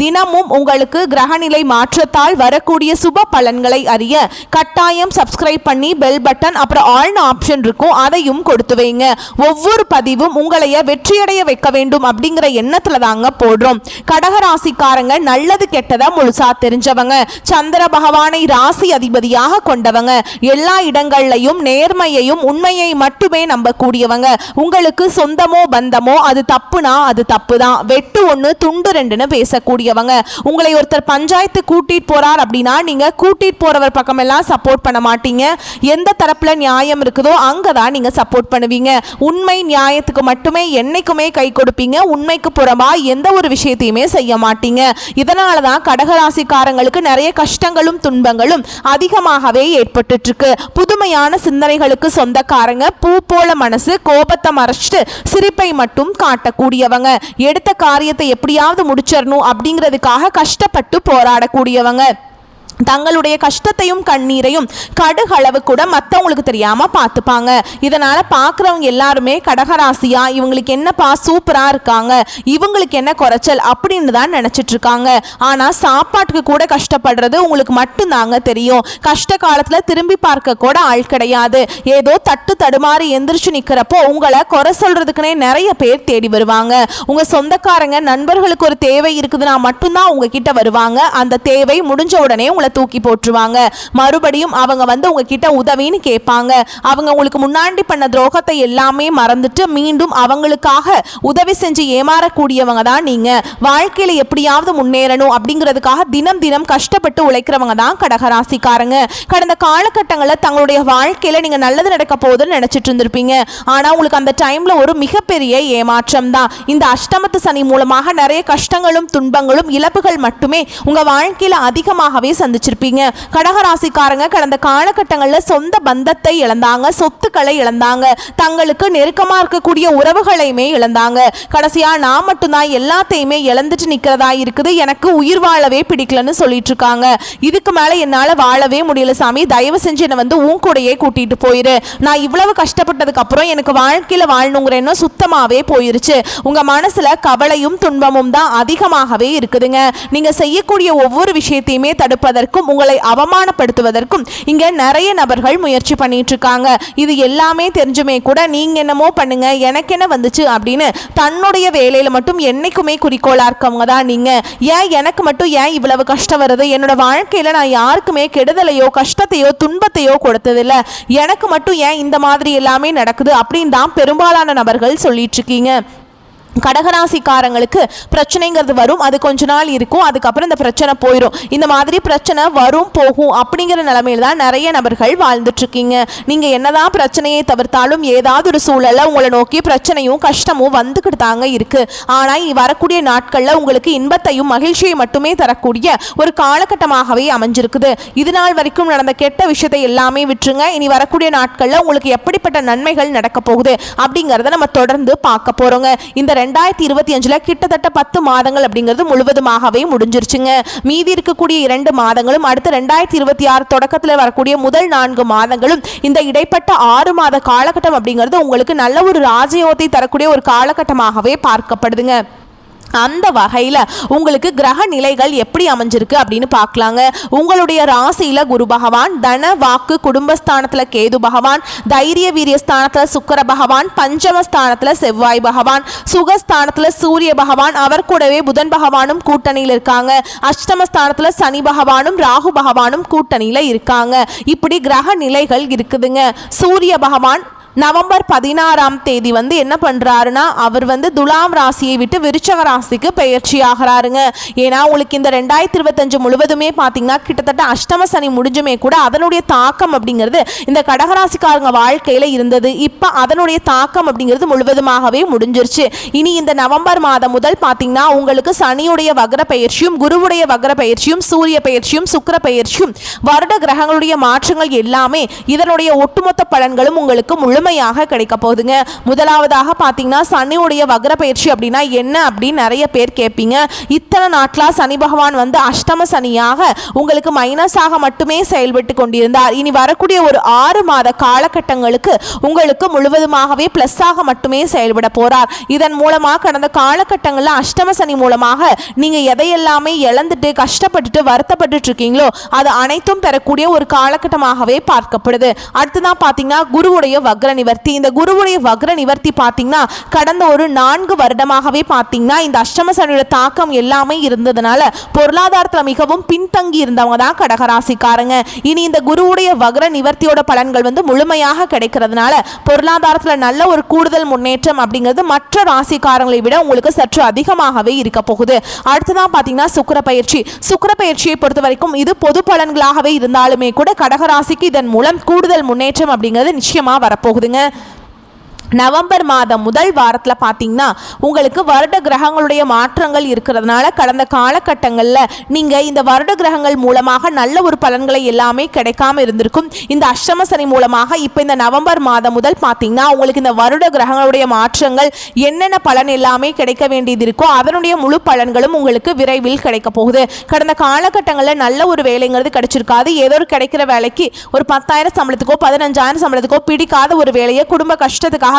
தினமும் உங்களுக்கு கிரகநிலை மாற்றத்தால் வரக்கூடிய சுப பலன்களை அறிய கட்டாயம் சப்ஸ்கிரைப் பண்ணி பெல் பட்டன் அப்புறம் ஆல்னு ஆப்ஷன் இருக்கும் அதையும் கொடுத்து வைங்க. ஒவ்வொரு பதிவும் உங்களைய வெற்றியடைய வைக்க வேண்டும் அப்படிங்கிற எண்ணத்துல தாங்க போடுறோம். கடகராசிக்காரங்க நல்லது கெட்டதா முழுசா தெரிஞ்சவங்க சந்திர பகவானை ராசி அதிபதியாக கொண்டவங்க எல்லா இடங்கள்லையும் நேர்மையையும் உண்மையை மட்டுமே நம்பக்கூடியவங்க. உங்களுக்கு சொந்தமோ பந்தமோ அது தப்புனா அது தப்பு தான் வெட்டு ஒன்று துண்டு ரெண்டுன்னு பேசக்கூடியவங்க. உங்களை ஒருத்தர் பஞ்சாயத்து கூட்டிட்டு போறார் அப்படின்னா நீங்க கூட்டிட்டு போறவர் பக்கமெல்லாம் சப்போர்ட் பண்ண மாட்டீங்க. எந்த தரப்புல நியாயம் இருக்குதோ அங்கே தான் நீங்க சப்போர்ட் பண்ணுவீங்க. உண்மை நியாயத்துக்கு மட்டுமே என்னைக்குமே கை கொடுப்பீங்க. உண்மைக்கு புறமா எந்த ஒரு விஷயத்தையுமே செய்ய மாட்டீங்க. இதனால தான் கடகராசிக்காரங்களுக்கு நிறைய கஷ்டங்களும் துன்பங்களும் அதிகமாகவே ஏற்பட்டு இருக்கு புதுமையான சிந்தனைகளுக்கு சொந்தக்காரங்க பூ போல மனசு கோபத்தை மறைச்சிட்டு சிரிப்பை மட்டும் காட்டக்கூடியவங்க. எடுத்த காரியத்தை எப்படியாவது முடிச்சிடணும். அப்படிங்கிறதுக்காக கஷ்டப்பட்டு போராடக்கூடியவங்க. தங்களுடைய கஷ்டத்தையும் கண்ணீரையும் கடுகளவு கூட மற்றவங்களுக்கு தெரியாமல் பார்த்துப்பாங்க. இதனால் பார்க்குறவங்க எல்லாருமே கடகராசியா இவங்களுக்கு என்னப்பா சூப்பராக இருக்காங்க இவங்களுக்கு என்ன குறைச்சல் அப்படின்னு தான் நினச்சிட்ருக்காங்க இருக்காங்க. சாப்பாட்டுக்கு கூட கஷ்டப்படுறது உங்களுக்கு மட்டும்தாங்க தெரியும். கஷ்ட காலத்தில் திரும்பி பார்க்க கூட ஆள் கிடையாது. ஏதோ தட்டு தடுமாறி எந்திரிச்சு நிற்கிறப்போ உங்களை குறை சொல்கிறதுக்குனே நிறைய பேர் தேடி வருவாங்க. உங்கள் சொந்தக்காரங்க நண்பர்களுக்கு ஒரு தேவை இருக்குதுன்னா மட்டும்தான் உங்ககிட்ட வருவாங்க. அந்த தேவை முடிஞ்ச உடனே உங்களை தூக்கி போட்டுருவாங்க. மறுபடியும் அவங்க வந்து உங்ககிட்ட உதவின்னு கேட்பாங்க. அவங்க உங்களுக்கு முன்னாடி பண்ண துரோகத்தை எல்லாமே மறந்துட்டு மீண்டும் அவங்களுக்காக உதவி செஞ்சு ஏமாறக்கூடியவங்க தான் நீங்க. வாழ்க்கையில எப்படியாவது முன்னேறணும் அப்படிங்கிறதுக்காக தினம் தினம் கஷ்டப்பட்டு உழைக்கிறவங்க தான் கடகராசிக்காரங்க. கடந்த காலகட்டங்களில் தங்களுடைய வாழ்க்கையில நீங்க நல்லது நடக்க போகுதுன்னு நினைச்சிட்டு இருந்திருப்பீங்க. ஆனா உங்களுக்கு அந்த டைம்ல ஒரு மிகப்பெரிய ஏமாற்றம் தான். இந்த அஷ்டமத்து சனி மூலமாக நிறைய கஷ்டங்களும் துன்பங்களும் இழப்புகள் மட்டுமே உங்க வாழ்க்கையில அதிகமாகவே சந்திச்சிருப்பீங்க கடகராசிக்காரங்க கடந்த காலகட்டங்களில் சொந்த பந்தத்தை இழந்தாங்க சொத்துக்களை இழந்தாங்க தங்களுக்கு நெருக்கமாக இருக்கக்கூடிய உறவுகளையுமே இழந்தாங்க. கடைசியாக நான் மட்டும்தான் எல்லாத்தையுமே இழந்துட்டு நிற்கிறதா இருக்குது. எனக்கு உயிர் வாழவே பிடிக்கலன்னு சொல்லிட்டு இருக்காங்க. இதுக்கு மேலே என்னால் வாழவே முடியல சாமி. தயவு செஞ்சு என்னை வந்து உன் கூடயே கூட்டிகிட்டு போயிரு. நான் இவ்வளவு கஷ்டப்பட்டதுக்கு அப்புறம் எனக்கு வாழ்க்கையில் வாழணுங்கிற எண்ணம் சுத்தமாகவே போயிருச்சு. உங்கள் மனசில் கவலையும் துன்பமும் தான் அதிகமாகவே இருக்குதுங்க. நீங்கள் செய்யக்கூடிய ஒவ்வொரு விஷயத்தையுமே தடுப்பதற்கு தடுப்பதற்கும் உங்களை அவமானப்படுத்துவதற்கும் இங்க நிறைய நபர்கள் முயற்சி பண்ணிட்டு இருக்காங்க இது எல்லாமே தெரிஞ்சுமே கூட நீங்க என்னமோ பண்ணுங்க எனக்கு என்ன வந்துச்சு அப்படின்னு தன்னுடைய வேலையில மட்டும் என்னைக்குமே குறிக்கோளா இருக்கவங்க தான் நீங்க. ஏன் எனக்கு மட்டும் ஏன் இவ்வளவு கஷ்டம் வருது? என்னோட வாழ்க்கையில நான் யாருக்குமே கெடுதலையோ கஷ்டத்தையோ துன்பத்தையோ கொடுத்ததில்ல. எனக்கு மட்டும் ஏன் இந்த மாதிரி எல்லாமே நடக்குது அப்படின்னு தான் பெரும்பாலான நபர்கள் சொல்லிட்டு இருக்கீங்க கடகராசிக்காரங்களுக்கு பிரச்சனைங்கிறது வரும். அது கொஞ்ச நாள் இருக்கும். அதுக்கப்புறம் இந்த பிரச்சனை போயிடும் இந்த மாதிரி பிரச்சனை வரும் போகும் அப்படிங்கிற நிலமையில தான் நிறைய நபர்கள் வாழ்ந்துட்டுருக்கீங்க. நீங்கள் என்னதான் பிரச்சனையை தவிர்த்தாலும் ஏதாவது ஒரு சூழல்ல உங்களை நோக்கி பிரச்சனையும் கஷ்டமும் வந்துக்கிட்டு தாங்க இருக்கு. ஆனால் வரக்கூடிய நாட்களில் உங்களுக்கு இன்பத்தையும் மகிழ்ச்சியை மட்டுமே தரக்கூடிய ஒரு காலகட்டமாகவே அமைஞ்சிருக்குது. இது நாள் வரைக்கும் நடந்த கெட்ட விஷயத்தை எல்லாமே விட்டுருங்க. இனி வரக்கூடிய நாட்களில் உங்களுக்கு எப்படிப்பட்ட நன்மைகள் நடக்க போகுது அப்படிங்கிறத நம்ம தொடர்ந்து பார்க்க போகிறோங்க இந்த ரெண்டாயிரத்தி இருபத்தி அஞ்சுல கிட்டத்தட்ட பத்து மாதங்கள் அப்படிங்கிறது முழுவதுமாகவே முடிஞ்சிருச்சுங்க. மீதி இருக்கக்கூடிய இரண்டு மாதங்களும் அடுத்து ரெண்டாயிரத்தி இருபத்தி ஆறு தொடக்கத்தில் வரக்கூடிய முதல் நான்கு மாதங்களும் இந்த இடைப்பட்ட ஆறு மாத காலகட்டம் அப்படிங்கிறது உங்களுக்கு நல்ல ஒரு ராஜயோகத்தை தரக்கூடிய ஒரு காலகட்டமாகவே பார்க்கப்படுதுங்க. அந்த வகையில் உங்களுக்கு கிரக நிலைகள் எப்படி அமைஞ்சிருக்கு அப்படின்னு பார்க்கலாங்க. உங்களுடைய ராசியில் குரு பகவான் தன வாக்கு குடும்பஸ்தானத்தில் கேது பகவான் தைரிய வீரிய ஸ்தானத்தில் சுக்கர பகவான் பஞ்சமஸ்தானத்தில் செவ்வாய் பகவான் சுகஸ்தானத்தில் சூரிய பகவான் அவர் கூடவே புதன் பகவானும் கூட்டணியில் இருக்காங்க. அஷ்டமஸ்தானத்தில் சனி பகவானும் ராகு பகவானும் கூட்டணியில் இருக்காங்க. இப்படி கிரக நிலைகள் இருக்குதுங்க. சூரிய பகவான் நவம்பர் பதினாறாம் தேதி வந்து என்ன பண்ணுறாருன்னா அவர் வந்து துலாம் ராசியை விட்டு விருச்சக ராசிக்கு பெயர்ச்சி ஆகிறாருங்க ஏன்னா உங்களுக்கு இந்த ரெண்டாயிரத்தி இருபத்தஞ்சு முழுவதுமே பார்த்தீங்கன்னா கிட்டத்தட்ட அஷ்டம சனி முடிஞ்சுமே கூட அதனுடைய தாக்கம் அப்படிங்கிறது இந்த கடகராசிக்காரங்க வாழ்க்கையில் இருந்தது. இப்போ அதனுடைய தாக்கம் அப்படிங்கிறது முழுவதுமாகவே முடிஞ்சிருச்சு. இனி இந்த நவம்பர் மாதம் முதல் பார்த்தீங்கன்னா உங்களுக்கு சனியுடைய வக்ர பயிற்சியும் குருவுடைய வக்ர பயிற்சியும் சூரிய பயிற்சியும் சுக்கிர பயிற்சியும் வருட கிரகங்களுடைய மாற்றங்கள் எல்லாமே இதனுடைய ஒட்டுமொத்த பலன்களும் உங்களுக்கு முழுமையாக கிடைக்க போகுதுங்க. முதலாவதாக பார்த்தீங்கன்னா சனியுடைய வக்ர பயிற்சி அப்படின்னா என்ன அப்படின்னு நிறைய பேர் கேட்பீங்க. இத்தனை நாட்களாக சனி பகவான் வந்து அஷ்டம சனியாக உங்களுக்கு மைனஸாக மட்டுமே செயல்பட்டு கொண்டிருந்தார். இனி வரக்கூடிய ஒரு ஆறு மாத காலகட்டங்களுக்கு உங்களுக்கு முழுவதுமாகவே ப்ளஸ்ஸாக மட்டுமே செயல்பட போறார். இதன் மூலமாக கடந்த காலகட்டங்களில் அஷ்டம சனி மூலமாக நீங்கள் எதையெல்லாமே இழந்துட்டு கஷ்டப்பட்டுட்டு வருத்தப்பட்டுட்டு இருக்கீங்களோ அது அனைத்தும் பெறக்கூடிய ஒரு காலகட்டமாகவே பார்க்கப்படுது. அடுத்ததான் பார்த்தீங்கன்னா குருவுடைய வக்ர நிவர்த்தி இந்த குருவுடைய வக்ர நிவர்த்தி பார்த்தீங்கன்னா கடந்த ஒரு நான்கு வருடமாகவே பார்த்தீங்கன்னா இந்த அஷ்டம சனியோட தாக்கம் எல்லாமே இருந்ததுனால பொருளாதாரத்தில் மிகவும் பின்தங்கி இருந்தவங்க தான் கடகராசிக்காரங்க. இனி இந்த குருவுடைய வக்ர நிவர்த்தியோட பலன்கள் வந்து முழுமையாக கிடைக்கிறதுனால பொருளாதாரத்தில் நல்ல ஒரு கூடுதல் முன்னேற்றம் அப்படிங்கிறது மற்ற ராசிக்காரங்களை விட உங்களுக்கு சற்று அதிகமாகவே இருக்க போகுது. அடுத்ததான் பார்த்தீங்கன்னா சுக்கிர பயிற்சி. சுக்கிர பயிற்சியை பொறுத்த வரைக்கும் இது பொது பலன்களாகவே இருந்தாலுமே கூட கடகராசிக்கு இதன் மூலம் கூடுதல் முன்னேற்றம் அப்படிங்கிறது நிச்சயமாக வரப்போகுதுங்க நவம்பர் மாதம் முதல் வாரத்தில் பார்த்தீங்கன்னா உங்களுக்கு வருட கிரகங்களுடைய மாற்றங்கள் இருக்கிறதுனால கடந்த காலகட்டங்களில் நீங்கள் இந்த வருட கிரகங்கள் மூலமாக நல்ல ஒரு பலன்களை எல்லாமே கிடைக்காம இருந்திருக்கும். இந்த அஷ்டம சனி மூலமாக இப்போ இந்த நவம்பர் மாதம் முதல் பார்த்தீங்கன்னா உங்களுக்கு இந்த வருட கிரகங்களுடைய மாற்றங்கள் என்னென்ன பலன் எல்லாமே கிடைக்க வேண்டியது இருக்கோ அதனுடைய முழு பலன்களும் உங்களுக்கு விரைவில் கிடைக்க போகுது. கடந்த காலகட்டங்களில் நல்ல ஒரு வேலைங்கிறது கிடைச்சிருக்காது. ஏதோ ஒரு கிடைக்கிற வேலைக்கு ஒரு பத்தாயிரம் சம்பளத்துக்கோ பதினஞ்சாயிரம் சம்பளத்துக்கோ பிடிக்காத ஒரு வேலையை குடும்ப கஷ்டத்துக்காக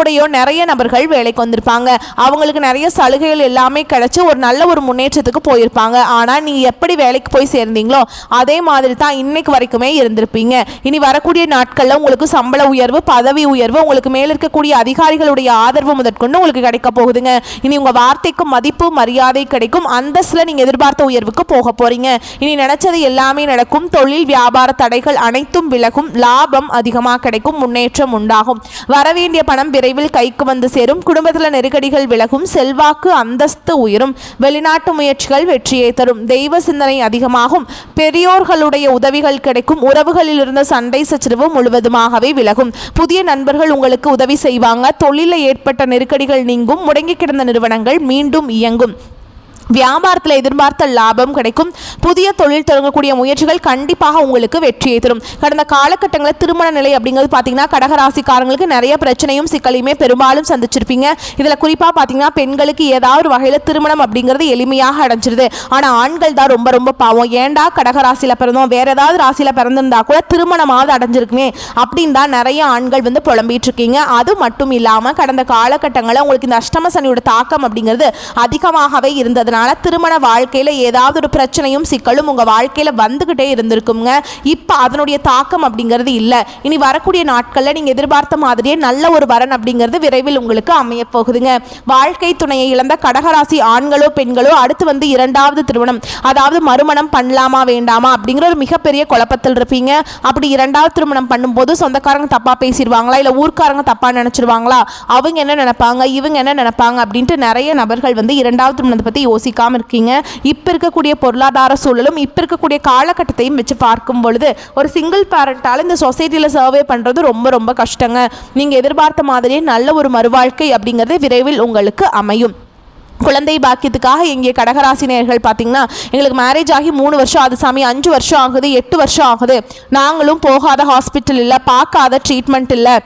கூடையோ நிறைய நபர்கள் வேலைக்கு வந்திருப்பாங்க. அவங்களுக்கு நிறைய சலுகைகள் எல்லாமே கிடைச்சி ஒரு நல்ல ஒரு முன்னேற்றத்துக்கு போயிருப்பாங்க. ஆனால் நீங்கள் எப்படி வேலைக்கு போய் சேர்ந்தீங்களோ அதே மாதிரி தான் இன்னைக்கு வரைக்குமே இருந்திருப்பீங்க. இனி வரக்கூடிய நாட்களில் உங்களுக்கு சம்பள உயர்வு பதவி உயர்வு உங்களுக்கு மேல் இருக்கக்கூடிய அதிகாரிகளுடைய ஆதரவு முதற்கொண்டு உங்களுக்கு கிடைக்க போகுதுங்க. இனி உங்கள் வார்த்தைக்கு மதிப்பு மரியாதை கிடைக்கும். அந்தஸ்தில் நீங்கள் எதிர்பார்த்த உயர்வுக்கு போக போறீங்க. இனி நினைச்சது எல்லாமே நடக்கும். தொழில் வியாபார தடைகள் அனைத்தும் விலகும். லாபம் அதிகமாக கிடைக்கும். முன்னேற்றம் உண்டாகும். வரவேண்டிய பணம் விரைவில் கைக்கு வந்து சேரும். குடும்பத்தில் நெருக்கடிகள் விலகும். செல்வாக்கு அந்தஸ்து உயரும். வெளிநாட்டு முயற்சிகள் வெற்றியை தரும். தெய்வ சிந்தனை அதிகமாகும். பெரியோர்களுடைய உதவிகள் கிடைக்கும். உறவுகளில் இருந்த சண்டை சச்சரவு முழுவதுமாகவே விலகும். புதிய நண்பர்கள் உங்களுக்கு உதவி செய்வாங்க. தொழிலில் ஏற்பட்ட நெருக்கடிகள் நீங்கும். முடங்கி கிடந்த நிறுவனங்கள் மீண்டும் இயங்கும். வியாபாரத்தில் எதிர்பார்த்த லாபம் கிடைக்கும். புதிய தொழில் தொடங்கக்கூடிய முயற்சிகள் கண்டிப்பாக உங்களுக்கு வெற்றியை தரும். கடந்த காலகட்டங்களில் திருமண நிலை அப்படிங்கிறது பார்த்தீங்கன்னா கடகராசிக்காரங்களுக்கு நிறைய பிரச்சனையும் சிக்கலையுமே பெரும்பாலும் சந்திச்சிருப்பீங்க. இதில் குறிப்பாக பார்த்தீங்கன்னா பெண்களுக்கு ஏதாவது ஒரு வகையில் திருமணம் அப்படிங்கிறது எளிமையாக அடைஞ்சிருது. ஆனால் ஆண்கள் தான் ரொம்ப ரொம்ப பாவம். ஏன்டா கடகராசியில் பிறந்தோம்? வேற ஏதாவது ராசியில் பிறந்திருந்தா கூட திருமணமாவது அடைஞ்சிருக்குமே அப்படின்னு தான் நிறைய ஆண்கள் வந்து புலம்பிட்டு இருக்கீங்க. அது மட்டும் இல்லாமல் கடந்த காலகட்டங்களில் உங்களுக்கு இந்த அஷ்டம சனியோட தாக்கம் அப்படிங்கிறது அதிகமாகவே இருந்ததுனால அதனால திருமண வாழ்க்கையில் ஏதாவது ஒரு பிரச்சனையும் சிக்கலும் உங்கள் வாழ்க்கையில் வந்துக்கிட்டே இருந்திருக்குங்க. இப்போ அதனுடைய தாக்கம் அப்படிங்கிறது இல்லை. இனி வரக்கூடிய நாட்களில் நீங்கள் எதிர்பார்த்த மாதிரியே நல்ல ஒரு வரன் அப்படிங்கிறது விரைவில் உங்களுக்கு அமையப்போகுதுங்க வாழ்க்கை துணையை இழந்த கடகராசி ஆண்களோ பெண்களோ அடுத்து வந்து இரண்டாவது திருமணம் அதாவது மறுமணம் பண்ணலாமா வேண்டாமா அப்படிங்கிற ஒரு மிகப்பெரிய குழப்பத்தில் இருப்பீங்க. அப்படி இரண்டாவது திருமணம் பண்ணும்போது சொந்தக்காரங்க தப்பாக பேசிடுவாங்களா இல்லை ஊர்க்காரங்க தப்பாக நினச்சிருவாங்களா? அவங்க என்ன நினைப்பாங்க இவங்க என்ன நினைப்பாங்க அப்படின்ட்டு நிறைய நபர்கள் வந்து இரண்டாவது திருமணத்தை பற்றி யோசிக்காமல் இருக்கீங்க. இப்போ இருக்கக்கூடிய பொருளாதார சூழலும் இப்போ இருக்கக்கூடிய காலகட்டத்தையும் வச்சு பார்க்கும் பொழுது ஒரு சிங்கிள் பேரண்டால் இந்த சொசைட்டியில் சர்வே பண்ணுறது ரொம்ப ரொம்ப கஷ்டங்க. நீங்கள் எதிர்பார்த்த மாதிரியே நல்ல ஒரு மறுவாழ்க்கை அப்படிங்கிறது விரைவில் உங்களுக்கு அமையும். குழந்தை பாக்கியத்துக்காக இங்கே கடகராசினியர்கள் பார்த்தீங்கன்னா எங்களுக்கு மேரேஜ் ஆகி மூணு வருஷம் ஆகுது சாமி. அஞ்சு வருஷம் ஆகுது எட்டு வருஷம் ஆகுது. நாங்களும் போகாத ஹாஸ்பிட்டல் இல்லை பார்க்காத ட்ரீட்மெண்ட் இல்லை.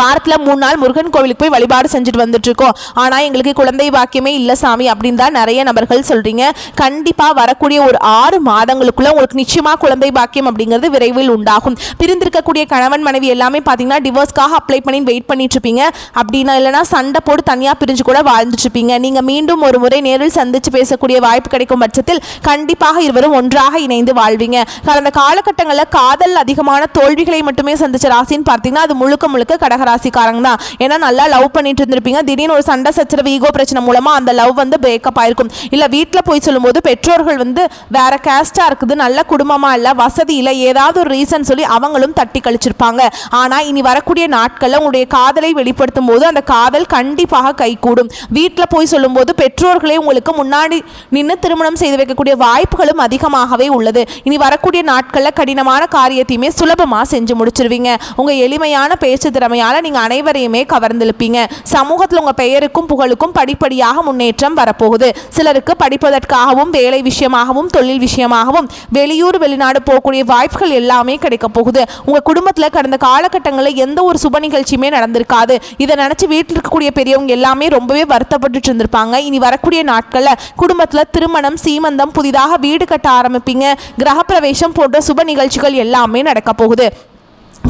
வாரத்தில் மூணு நாள் முருகன் கோவிலுக்கு போய் வழிபாடு செஞ்சுட்டு வந்துட்டு இருக்கோம் ஆனால் எங்களுக்கு குழந்தை பாக்கியமே இல்லை சாமி அப்படின்னு தான் நிறைய நபர்கள் சொல்கிறீங்க கண்டிப்பாக வரக்கூடிய ஒரு ஆறு மாதங்களுக்குள்ள உங்களுக்கு நிச்சயமாக குழந்தை பாக்கியம் அப்படிங்கிறது விரைவில் உண்டாகும். பிரிந்திருக்கக்கூடிய கணவன் மனைவி எல்லாமே பார்த்தீங்கன்னா டிவோர்ஸ்க்காக அப்ளை பண்ணி வெயிட் பண்ணிட்டு இருப்பீங்க அப்படின்னா இல்லைனா சண்டை போட்டு தனியாக பிரிஞ்சு கூட வாழ்ந்துட்டு இருப்பீங்க நீங்கள் மீண்டும் ஒரு முறை நேரில் சந்திச்சு பேசக்கூடிய வாய்ப்பு கிடைக்கும் பட்சத்தில் கண்டிப்பாக இருவரும் ஒன்றாக இணைந்து வாழ்வீங்க. கடந்த காலகட்டங்களில் காதல் அதிகமான தோல்விகளை மட்டுமே சந்திச்ச ராசின்னு பார்த்தீங்கன்னா அது முழுக்க முழுக்க கடகராசிக்காரங்க தான். ஏன்னா நல்லா லவ் பண்ணிட்டு இருந்திருப்பீங்க. திடீர்னு ஒரு சண்டை சச்சரவு ஈகோ பிரச்சனை மூலமா அந்த லவ் வந்து பிரேக்கப் ஆயிருக்கும். இல்ல வீட்டில் போய் சொல்லும்போது பெற்றோர்கள் வந்து வேற கேஸ்டா இருக்குது நல்ல குடும்பமா இல்ல வசதி இல்லை ஏதாவது ஒரு ரீசன் சொல்லி அவங்களும் தட்டி கழிச்சிருப்பாங்க. ஆனா இனி வரக்கூடிய நாட்கள்ல உங்களுடைய காதலை வெளிப்படுத்தும் போது அந்த காதல் கண்டிப்பாக கைகூடும் வீட்டில் போய் சொல்லும்போது பெற்றோர்களே உங்களுக்கு முன்னாடி நின்று திருமணம் செய்து வைக்கக்கூடிய வாய்ப்புகளும் அதிகமாகவே உள்ளது. இனி வரக்கூடிய நாட்களில் கடினமான காரியத்தையுமே சுலபமாக செஞ்சு முடிச்சிருவீங்க. உங்கள் எளிமையான பேச்சு அதனால் நீங்கள் அனைவரையுமே கவர்ந்திருப்பீங்க சமூகத்தில் உங்கள் பெயருக்கும் புகழுக்கும் படிப்படியாக முன்னேற்றம் வரப்போகுது. சிலருக்கு படிப்பதற்காகவும் வேலை விஷயமாகவும் தொழில் விஷயமாகவும் வெளியூர் வெளிநாடு போகக்கூடிய வாய்ப்புகள் எல்லாமே கிடைக்க போகுது. உங்கள் குடும்பத்தில் கடந்த காலகட்டங்களில் எந்த ஒரு சுப நிகழ்ச்சியுமே நடந்திருக்காது. இதை நினச்சி வீட்டில் இருக்கக்கூடிய பெரியவங்க எல்லாமே ரொம்பவே வருத்தப்பட்டுட்டு இருந்திருப்பாங்க. இனி வரக்கூடிய நாட்களில் குடும்பத்தில் திருமணம் சீமந்தம் புதிதாக வீடு கட்ட ஆரம்பிப்பீங்க. கிரகப்பிரவேசம் போன்ற சுப நிகழ்ச்சிகள் எல்லாமே நடக்க போகுது.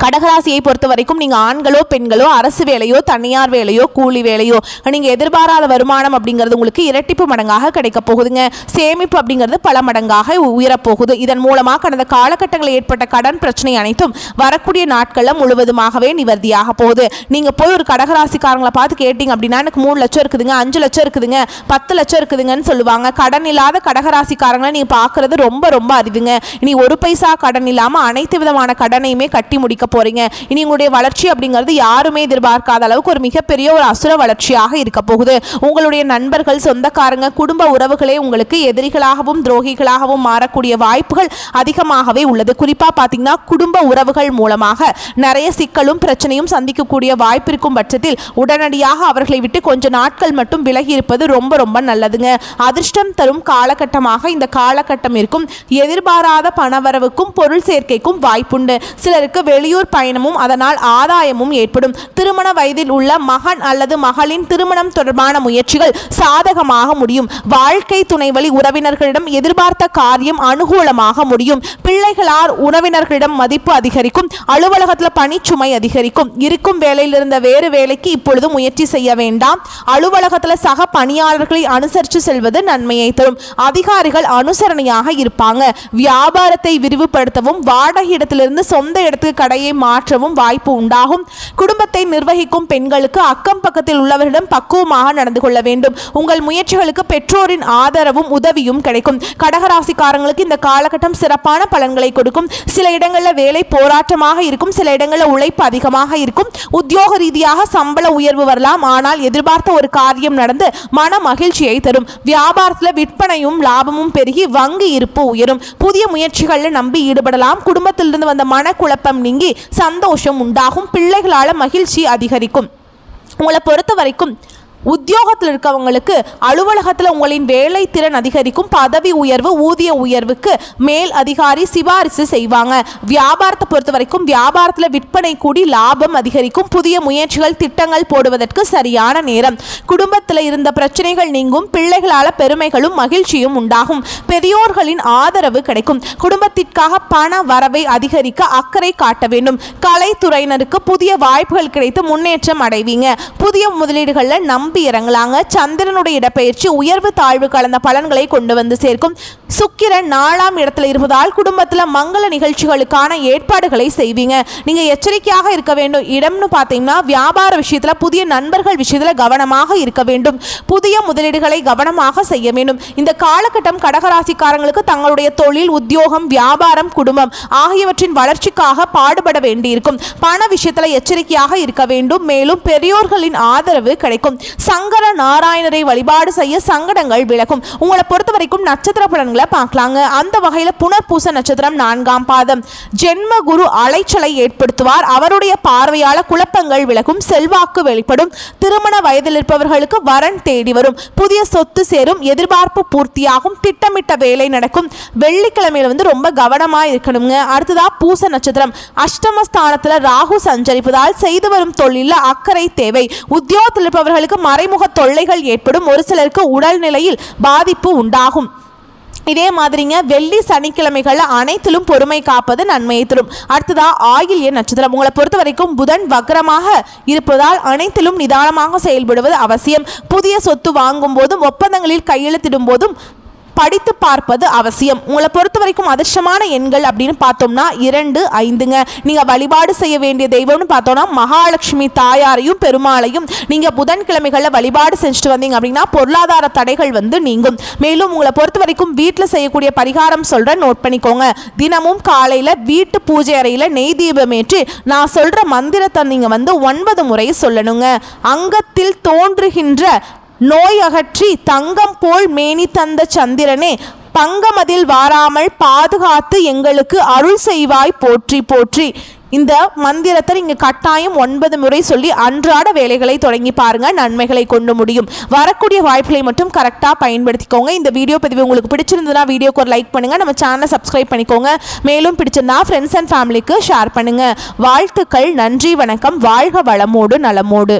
கடகராசியை பொறுத்த வரைக்கும் நீங்கள் ஆண்களோ பெண்களோ அரசு வேலையோ தனியார் வேலையோ கூலி வேலையோ நீங்கள் எதிர்பாராத வருமானம் அப்படிங்கிறது உங்களுக்கு இரட்டிப்பு மடங்காக கிடைக்க போகுதுங்க. சேமிப்பு அப்படிங்கிறது பல மடங்காக உயரப்போகுது. இதன் மூலமாக கடந்த காலகட்டங்களில் ஏற்பட்ட கடன் பிரச்சனை அனைத்தும் வரக்கூடிய நாட்களில் முழுவதுமாகவே நிவர்த்தியாக போகுது. நீங்கள் போய் ஒரு கடகராசிக்காரங்களை பார்த்து கேட்டிங்க அப்படின்னா எனக்கு மூணு லட்சம் இருக்குதுங்க அஞ்சு லட்சம் இருக்குதுங்க பத்து லட்சம் இருக்குதுங்கன்னு சொல்லுவாங்க. கடன் இல்லாத கடகராசிக்காரங்களை நீங்கள் பார்க்குறது ரொம்ப ரொம்ப அறிவுங்க. இனி ஒரு பைசா கடன் இல்லாமல் அனைத்து விதமான கடனையுமே கட்டி முடிக்க போறீங்க. இனி உங்களுடைய வளர்ச்சி அப்படிங்கிறது யாருமே எதிர்பார்க்காத அளவுக்கு ஒரு மிகப்பெரிய ஒரு அசுர வளர்ச்சியாக இருக்க போகுது. உங்களுடைய நண்பர்கள் சொந்தக்காரங்க குடும்ப உறவுகளே உங்களுக்கு எதிரிகளாகவும் துரோகிகளாகவும் மாறக்கூடிய வாய்ப்புகள் அதிகமாகவே உள்ளது. குறிப்பாக பார்த்தீங்கன்னா குடும்ப உறவுகள் மூலமாக நிறைய சிக்கலும் பிரச்சனையும் சந்திக்கக்கூடிய வாய்ப்பு இருக்கும் பட்சத்தில் உடனடியாக அவர்களை விட்டு கொஞ்ச நாட்கள் மட்டும் விலகி இருப்பது ரொம்ப ரொம்ப நல்லதுங்க. அதிர்ஷ்டம் தரும் காலகட்டமாக இந்த காலகட்டம் இருக்கும். எதிர்பாராத பணவரவுக்கும் பொருள் சேர்க்கைக்கும் வாய்ப்புண்டு. சிலருக்கு வெளி வெளியூர் பயணமும் அதனால் ஆதாயமும் ஏற்படும். திருமண வயதில் உள்ள மகன் அல்லது மகளின் திருமணம் தொடர்பான முயற்சிகள் சாதகமாக முடியும். வாழ்க்கை துணை வழி உறவினர்களிடம் எதிர்பார்த்த காரியம் அனுகூலமாக முடியும். பிள்ளைகளார் உறவினர்களிடம் மதிப்பு அதிகரிக்கும். அலுவலகத்தில் பணிச்சுமை அதிகரிக்கும். இருக்கும் வேலையில் இருந்த வேறு வேலைக்கு இப்பொழுது முயற்சி செய்ய வேண்டாம். அலுவலகத்தில் சக பணியாளர்களை அனுசரித்து செல்வது நன்மையை தரும். அதிகாரிகள் அனுசரணையாக இருப்பாங்க. வியாபாரத்தை விரிவுபடுத்தவும் வாடகை இடத்திலிருந்து சொந்த இடத்துக்கு முறையை மாற்றவும் வாய்ப்பு உண்டாகும். குடும்பத்தை நிர்வகிக்கும் பெண்களுக்கு அக்கம் பக்கத்தில் உள்ளவரிடம் பக்குவமாக நடந்து கொள்ள வேண்டும். உங்கள் முயற்சிகளுக்கு பெற்றோரின் ஆதரவும் உதவியும் கிடைக்கும். கடகராசிக்காரங்களுக்கு இந்த காலகட்டம் சிறப்பான பலன்களை கொடுக்கும். சில இடங்களில் வேலை போராட்டமாக இருக்கும். சில இடங்களில் உழைப்பு அதிகமாக இருக்கும். உத்தியோக ரீதியாக சம்பள உயர்வு வரலாம். ஆனால் எதிர்பார்த்த ஒரு காரியம் நடந்து மன மகிழ்ச்சியை தரும். வியாபாரத்தில் விற்பனையும் லாபமும் பெருகி வங்கி இருப்பு உயரும். புதிய முயற்சிகளில் நம்பி ஈடுபடலாம். குடும்பத்திலிருந்து வந்த மனக்குழப்பம் நீங்கி சந்தோஷம் உண்டாகும். பிள்ளைகளால் மகிழ்ச்சி அதிகரிக்கும். உங்களை பொறுத்த வரைக்கும் உத்தியோகத்தில் இருக்கவங்களுக்கு அலுவலகத்தில் உங்களின் வேலை திறன் அதிகரிக்கும் பதவி உயர்வு ஊதிய உயர்வுக்கு மேல் அதிகாரி சிபாரிசு செய்வாங்க. வியாபாரத்தை பொறுத்த வரைக்கும் வியாபாரத்தில் விற்பனை கூடி லாபம் அதிகரிக்கும். புதிய முயற்சிகள் திட்டங்கள் போடுவதற்கு சரியான நேரம். குடும்பத்தில் இருந்த பிரச்சனைகள் நீங்கும் பிள்ளைகளால் பெருமைகளும் மகிழ்ச்சியும் உண்டாகும். பெரியோர்களின் ஆதரவு கிடைக்கும். குடும்பத்திற்காக பண வரவை அதிகரிக்க அக்கறை காட்ட வேண்டும். கலைத்துறையினருக்கு புதிய வாய்ப்புகள் கிடைத்து முன்னேற்றம் அடைவீங்க. புதிய முதலீடுகளில் நம் நம்பி இறங்கலாங்க. சந்திரனுடைய இடப்பெயர்ச்சி உயர்வு தாழ்வு கலந்த பலன்களை கொண்டு வந்து சேர்க்கும். சுக்கிரன் நாலாம் இடத்துல இருப்பதால் குடும்பத்தில் மங்கள நிகழ்ச்சிகளுக்கான ஏற்பாடுகளை செய்வீங்க. நீங்க எச்சரிக்கையாக இருக்க வேண்டும். இடம்னு பார்த்தீங்கன்னா வியாபார விஷயத்துல புதிய நண்பர்கள் விஷயத்துல கவனமாக இருக்க வேண்டும். புதிய முதலீடுகளை கவனமாக செய்ய வேண்டும். இந்த காலகட்டம் கடகராசிக்காரங்களுக்கு தங்களுடைய தொழில் உத்தியோகம் வியாபாரம் குடும்பம் ஆகியவற்றின் வளர்ச்சிக்காக பாடுபட வேண்டியிருக்கும். பண விஷயத்துல எச்சரிக்கையாக இருக்க வேண்டும். மேலும் பெரியோர்களின் ஆதரவு கிடைக்கும். சங்கர நாராயணரை வழிபாடு செய்ய சங்கடங்கள் விலகும். உங்களை பொறுத்த வரைக்கும் நட்சத்திர பலன்களை பார்க்கலாங்க. அந்த வகையில் புனர்பூச நட்சத்திரம் நான்காம் பாதம். ஜென்ம குரு அலைச்சலை ஏற்படுத்துவார். அவருடைய பார்வையால் குழப்பங்கள் விலகும் செல்வாக்கு வெளிப்படும். திருமண வயதில் இருப்பவர்களுக்கு வரன் தேடி வரும். புதிய சொத்து சேரும் எதிர்பார்ப்பு பூர்த்தியாகும் திட்டமிட்ட வேலை நடக்கும். வெள்ளிக்கிழமையில வந்து ரொம்ப கவனமாக இருக்கணுங்க. அடுத்ததா பூச நட்சத்திரம். அஷ்டமஸ்தானத்தில் ராகு சஞ்சரிப்பதால் செய்து வரும் தொழிலில் அக்கறை தேவை. உத்தியோகத்தில் இருப்பவர்களுக்கு மறைமுக தொல்லைகள் ஏற்படும். ஒரு சிலருக்கு உடல்நிலையில் பாதிப்பு உண்டாகும். இதே மாதிரிங்க வெள்ளி சனிக்கிழமைகளில் அனைத்திலும் பொறுமை காப்பது நன்மையை தரும். அடுத்ததா ஆயில்ய நட்சத்திரம். உங்களை பொறுத்த வரைக்கும் புதன் வக்ரமாக இருப்பதால் அனைத்திலும் நிதானமாக செயல்படுவது அவசியம். புதிய சொத்து வாங்கும் போதும் ஒப்பந்தங்களில் கையெழுத்திடும் போதும் படித்து பார்ப்பது அவசியம். உங்களை பொறுத்த வரைக்கும் அதிர்ஷ்டமான எண்கள் அப்படின்னு பார்த்தோம்னா இரண்டு ஐந்துங்க. நீங்கள் வழிபாடு செய்ய வேண்டிய தெய்வம்னு பார்த்தோம்னா மகாலட்சுமி தாயாரையும் பெருமாளையும் நீங்கள் புதன்கிழமைகளில் வழிபாடு செஞ்சுட்டு வந்தீங்க அப்படின்னா பொருளாதார தடைகள் வந்து நீங்கும். மேலும் உங்களை பொறுத்த வரைக்கும் வீட்டில் செய்யக்கூடிய பரிகாரம் சொல்கிறேன் நோட் பண்ணிக்கோங்க. தினமும் காலையில் வீட்டு பூஜை அறையில் நெய் தீபம் ஏற்றி நான் சொல்கிற மந்திரத்தை நீங்கள் வந்து ஒன்பது முறை சொல்லணுங்க. அங்கத்தில் தோன்றுகின்ற நோய் அகற்றி தங்கம் போல் மேனி தந்த சந்திரனே பங்கமதில் வாராமல் பாதுகாத்து எங்களுக்கு அருள் செய்வாய் போற்றி போற்றி. இந்த மந்திரத்தை நீங்கள் கட்டாயம் ஒன்பது முறை சொல்லி அன்றாட வேலைகளை தொடங்கி பாருங்கள் நன்மைகளை கொண்டு முடியும். வரக்கூடிய வாய்ப்புகளை மட்டும் கரெக்டாக பயன்படுத்திக்கோங்க. இந்த வீடியோ பதிவு உங்களுக்கு பிடிச்சிருந்ததுன்னா வீடியோக்கு ஒரு லைக் பண்ணுங்கள் நம்ம சேனலை சப்ஸ்கிரைப் பண்ணிக்கோங்க. மேலும் பிடிச்சிருந்தா ஃப்ரெண்ட்ஸ் அண்ட் ஃபேமிலிக்கு ஷேர் பண்ணுங்கள் வாழ்த்துக்கள் நன்றி வணக்கம் வாழ்க வளமோடு நலமோடு.